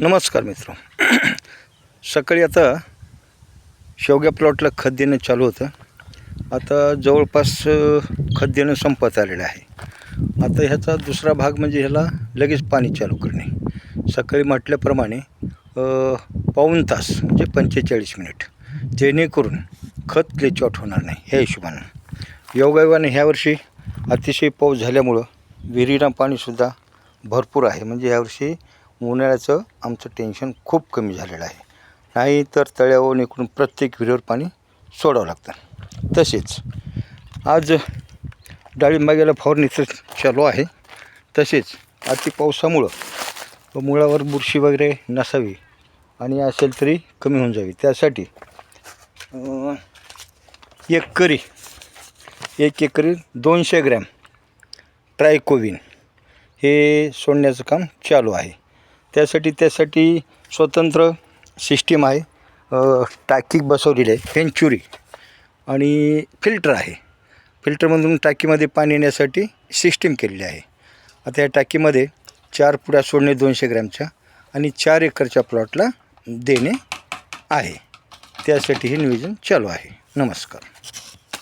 नमस्कार मित्र. सकाळी आता शेवग्या प्लॉटला खत देणं चालू होतं. आता जवळपास खत देणं संपत आलेलं आहे. आता ह्याचा दुसरा भाग म्हणजे ह्याला लगेच पाणी चालू करणे. सकाळी म्हटल्याप्रमाणे पाऊन पाऊण तास म्हणजे पंचेचाळीस मिनिट. जेणेकरून खत लेचॉट होणार नाही ह्या हिशोबानं. योगायोगाने ह्यावर्षी अतिशय पाऊस झाल्यामुळं विहिरीला पाणीसुद्धा भरपूर आहे. म्हणजे ह्यावर्षी उन्हाळ्याचं आमचं टेन्शन खूप कमी झालेलं आहे. नाही तर तळ्यावरून इकडून प्रत्येक विहिरीवर पाणी सोडावं लागतं. तसेच आज डाळिंबागेला फवारणीचं चालू आहे. तसेच अति पावसामुळं मुळावर बुरशी वगैरे नसावी आणि असेल तरी कमी होऊन जावी. त्यासाठी एक एकरी एक एकरी दोनशे ग्रॅम ट्रायकोविन हे सोडण्याचं काम चालू आहे. त्यासाठी त्यासाठी स्वतंत्र सिस्टीम आहे. टाकी बसवलेली आहे. फेंचुरी आणि फिल्टर आहे. फिल्टरमधून टाकीमध्ये पाणी येण्यासाठी सिस्टीम केलेली आहे. आता या टाकीमध्ये चार पुड्या सोडणे दोनशे ग्रॅमच्या आणि चार एकरच्या प्लॉटला देणे आहे. त्यासाठी हे नियोजन चालू आहे. नमस्कार.